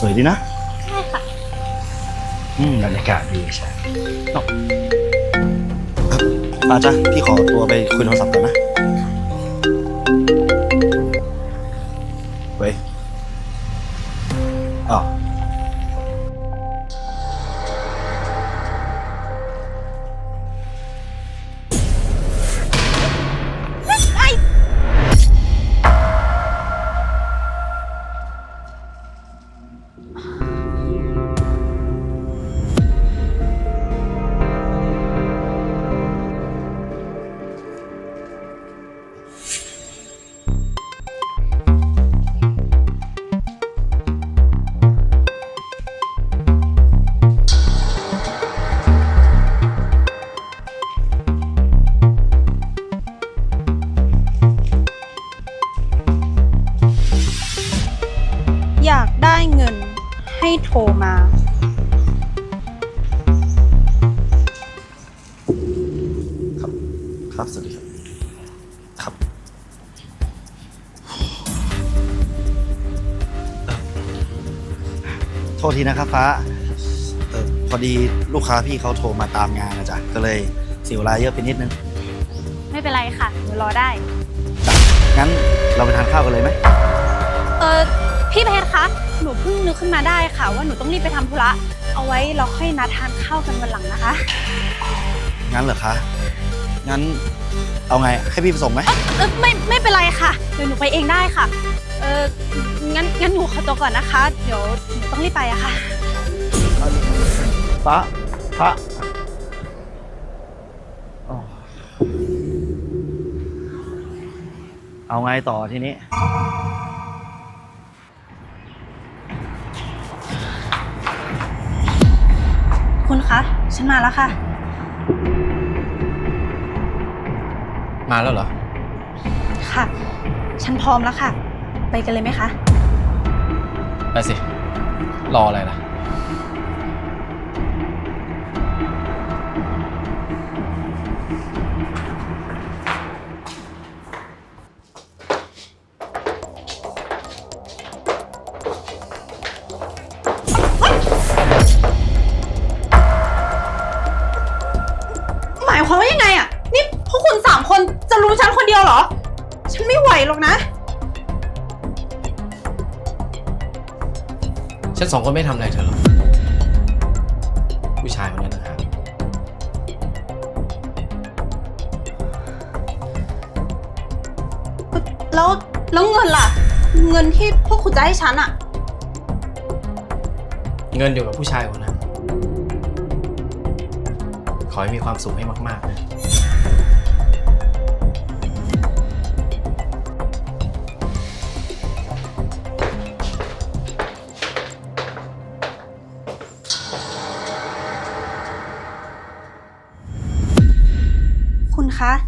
สวยดีนะ ใช่ค่ะ อืมบรรยากาศดีใช่เนาะครับป้าจ้ะพี่ขอตัวไปคุยโทรศัพท์ก่อนนะเว้ยอ๋อ ครับ สวัสดีครับ ครับเอ่อโทษทีนะครับฟ้าเออพอดีลูกค้าพี่เขาโทรมาตามงานนะจ๊ะก็เลยเสียเวลาเยอะไปนิดนึงไม่เป็นไรค่ะหนูรอได้ จ้ะงั้นเราไปทานข้าวกันเลยไหมเออพี่เพชรคะ หนูเพิ่งนึกขึ้นมาได้ค่ะ ว่าหนูต้องรีบไปทำธุระ เอาไว้เราค่อยนัดทานข้าวกันวันหลังนะคะ งั้นเหรอคะ งั้นเอาไงให้พี่ไปส่งไหมเออไม่ไม่เป็นไรค่ะ เดี๋ยวหนูไปเองได้ค่ะ เอองั้นงั้นหนูขอตัวก่อนนะคะ เดี๋ยวหนูต้องรีบไปอะค่ะ ฟ้าฟ้าอ๋อเอาไงต่อทีนี้ คุณคะ ฉันมาแล้วค่ะ มาแล้วเหรอ ค่ะ ฉันพร้อมแล้วค่ะ ไปกันเลยไหมคะ ไปสิ รออะไรล่ะ ฉันสองคนไม่ทำอะไรเธอหรอกผู้ชายคนนั้นนะฮะแล้วแล้วเงินล่ะ เงินที่พวกคุณจะให้ฉันอะเงินอยู่กับผู้ชายคนนั้น ขอให้มีความสุขให้มากๆนะ คุณคะ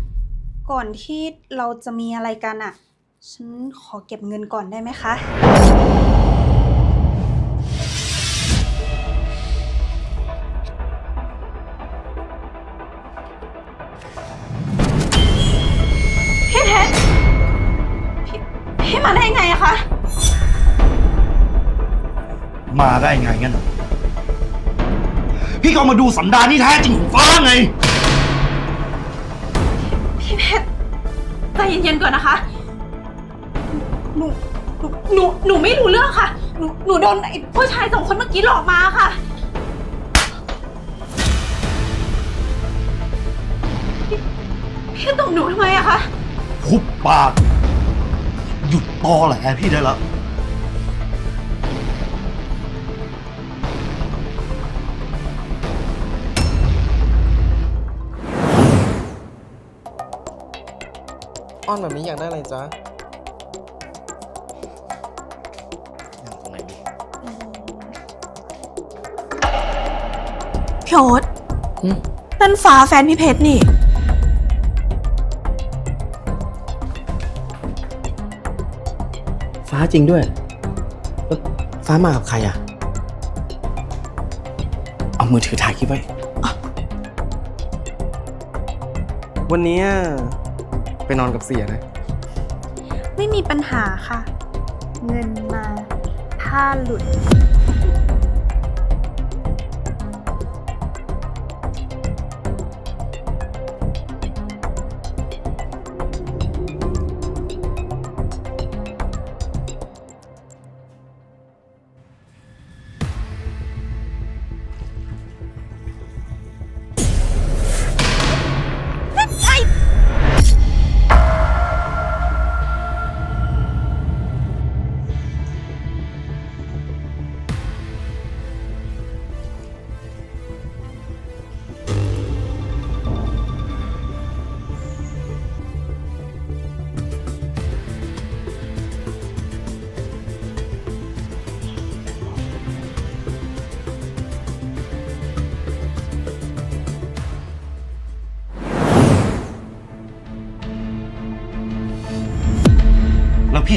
ก่อนที่เราจะมีอะไรกันอะฉันขอเก็บเงินก่อนได้ไหมคะ พี่เพชรพี่พี่มาได้ไงอะคะ มาได้ไงงั้นเหรอพี่ก็มาดูสันดานที่แท้จริงของฟ้าไง พี่เพชรใจเย็นๆก่อนนะคะ หนูหนูหนูหนูไม่รู้เรื่องค่ะ หนูหนูโดนไอ้ผู้ชายสองคนเมื่อกี้หลอกมาค่ะ พี่พี่ตบหนูทำไมอะคะ หุบปาก หยุดตอแหละพี่ได้แล้ว อ้อนแบบนี้อยากได้อะไรจ๊ะนั่งตรงไหนดีพี่โอ๊ตอืมนั่นฟ้าแฟนพี่เพชรนี่ ฟ้าจริงด้วยแล้วฟ้ามากับใครอะ เอามือถือถ่ายคลิปไว้อะวันนี้ ไปนอนกับเสียนะ ไม่มีปัญหาค่ะ เงินมา ผ้าหลุด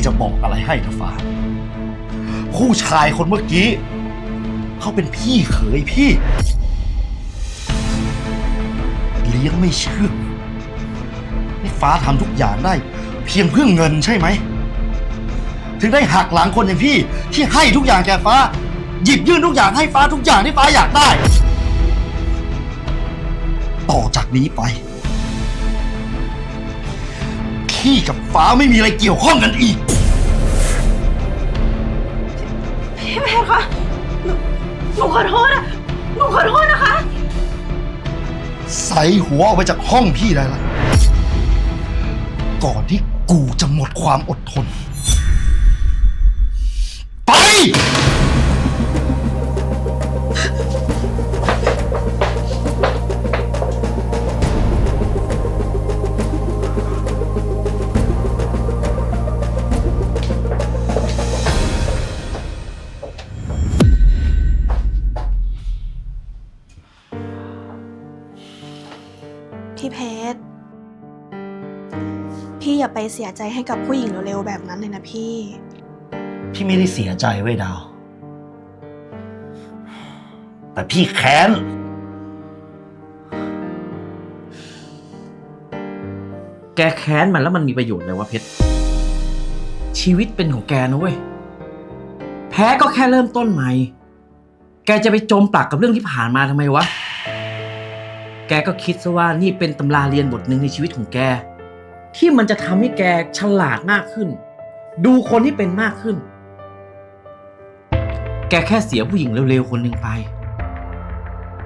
จะบอกอะไรให้นะฟ้า ผู้ชายคนเมื่อกี้ เขาเป็นพี่เขยพี่ เลี้ยงไม่เชื่องนี่ฟ้าทำทุกอย่างได้ เพียงเพื่อเงินใช่ไหม ถึงได้หักหลังคนอย่างพี่ ที่ให้ทุกอย่างแก่ฟ้า หยิบยื่นทุกอย่างให้ฟ้าทุกอย่างที่ฟ้าอยากได้ ต่อจากนี้ไป พี่กับฟ้าไม่มีอะไรเกี่ยวข้องกันอีก พี่เพชรคะหนูหนูขอโทษอะหนูขอโทษนะคะ ใส่หัวออกไปจากห้องพี่ได้ละก่อนที่กูจะหมดความอดทน ไป พี่เพชร พี่อย่าไปเสียใจให้กับผู้หญิงเร็วๆแบบนั้นเลยนะพี่ พี่ไม่ได้เสียใจเว้ยดาว แต่พี่แค้น แกแค้นมันแล้วมันมีประโยชน์อะไรวะเพชร ชีวิตเป็นของแกนะเว้ย แพ้ก็แค่เริ่มต้นใหม่ แกจะไปจมปลักกับเรื่องที่ผ่านมาทำไมวะ แกก็คิดซะว่านี่เป็นตำราเรียนบทหนึ่งในชีวิตของแก ที่มันจะทำให้แกฉลาดมากขึ้น ดูคนที่เป็นมากขึ้น แกแค่เสียผู้หญิงเร็วๆคนหนึ่งไป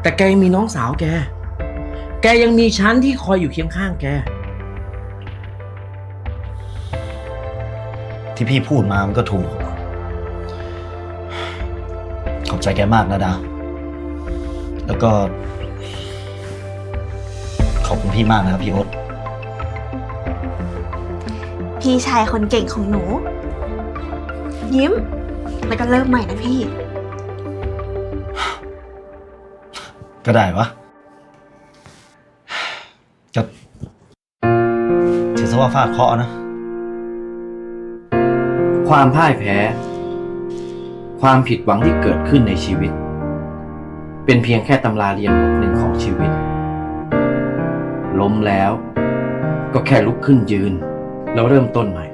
แต่แกยังมีน้องสาวแก แกยังมีฉันที่คอยอยู่เคียงข้างแก ที่พี่พูดมามันก็ถูก ขอบใจแกมากนะดาวแล้วก็ ขอบคุณพี่มากนะครับพี่โอ๊ตพี่ชายคนเก่งของหนู ยิ้ม แล้วก็เริ่มใหม่นะพี่ ก็ได้วะก็ถือซะว่าฟาดเคราะห์นะ ความพ่ายแพ้ ความผิดหวังที่เกิดขึ้นในชีวิต เป็นเพียงแค่ตำราเรียนบทหนึ่งของชีวิต ล้มแล้ว ก็แค่ลุกขึ้นยืน แล้วเริ่มต้นใหม่